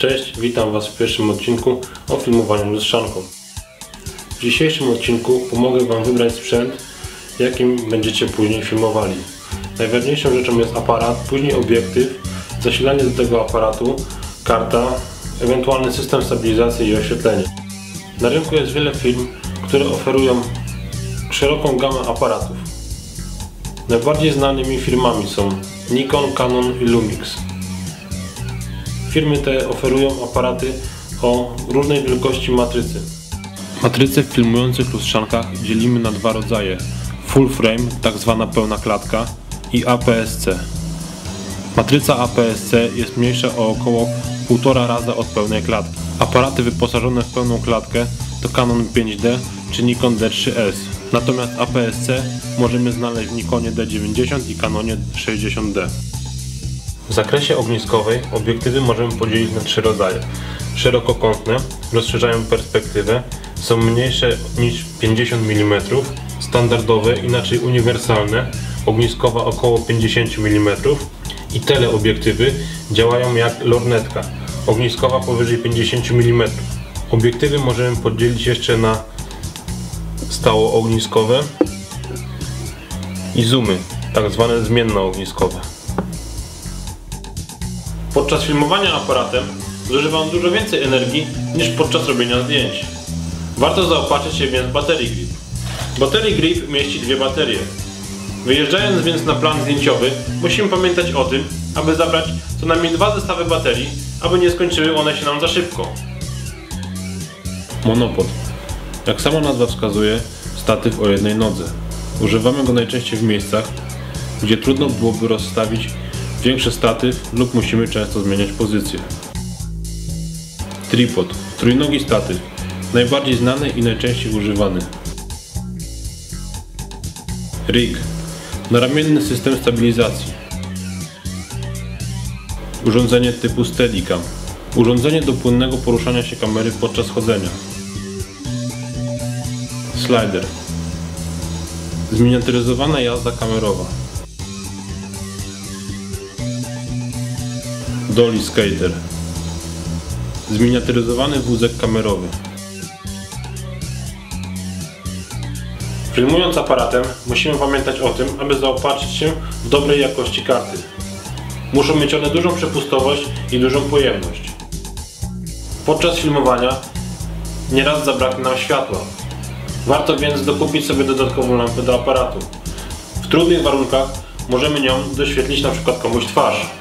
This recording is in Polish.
Cześć, witam Was w pierwszym odcinku o filmowaniu lustrzanką. W dzisiejszym odcinku pomogę Wam wybrać sprzęt, jakim będziecie później filmowali. Najważniejszą rzeczą jest aparat, później obiektyw, zasilanie do tego aparatu, karta, ewentualny system stabilizacji i oświetlenie. Na rynku jest wiele firm, które oferują szeroką gamę aparatów. Najbardziej znanymi firmami są Nikon, Canon i Lumix. Firmy te oferują aparaty o różnej wielkości matrycy. Matryce w filmujących lustrzankach dzielimy na dwa rodzaje. Full frame, tak zwana pełna klatka i APS-C. Matryca APS-C jest mniejsza o około 1,5 raza od pełnej klatki. Aparaty wyposażone w pełną klatkę to Canon 5D czy Nikon D3S. Natomiast APS-C możemy znaleźć w Nikonie D90 i Canonie 60D. W zakresie ogniskowej obiektywy możemy podzielić na trzy rodzaje. Szerokokątne, rozszerzają perspektywę, są mniejsze niż 50 mm, standardowe, inaczej uniwersalne, ogniskowa około 50 mm i teleobiektywy działają jak lornetka, ogniskowa powyżej 50 mm. Obiektywy możemy podzielić jeszcze na stało ogniskowe i zoomy, tak zwane zmienne ogniskowe. Podczas filmowania aparatem zużywa on dużo więcej energii niż podczas robienia zdjęć. Warto zaopatrzyć się więc w baterii grip. Baterii grip mieści dwie baterie. Wyjeżdżając więc na plan zdjęciowy, musimy pamiętać o tym, aby zabrać co najmniej dwa zestawy baterii, aby nie skończyły one się nam za szybko. Monopod. Jak sama nazwa wskazuje, statyw o jednej nodze. Używamy go najczęściej w miejscach, gdzie trudno byłoby rozstawić większy statyw lub musimy często zmieniać pozycję. Tripod. Trójnogi statyw. Najbardziej znany i najczęściej używany. Rig. Naramienny system stabilizacji. Urządzenie typu Steadicam. Urządzenie do płynnego poruszania się kamery podczas chodzenia. Slider. Zminiaturyzowana jazda kamerowa. Dolly Skater. Zminiaturyzowany wózek kamerowy. Filmując aparatem musimy pamiętać o tym, aby zaopatrzyć się w dobrej jakości karty. Muszą mieć one dużą przepustowość i dużą pojemność. Podczas filmowania nieraz zabraknie nam światła. Warto więc dokupić sobie dodatkową lampę do aparatu. W trudnych warunkach możemy nią doświetlić np. komuś twarz.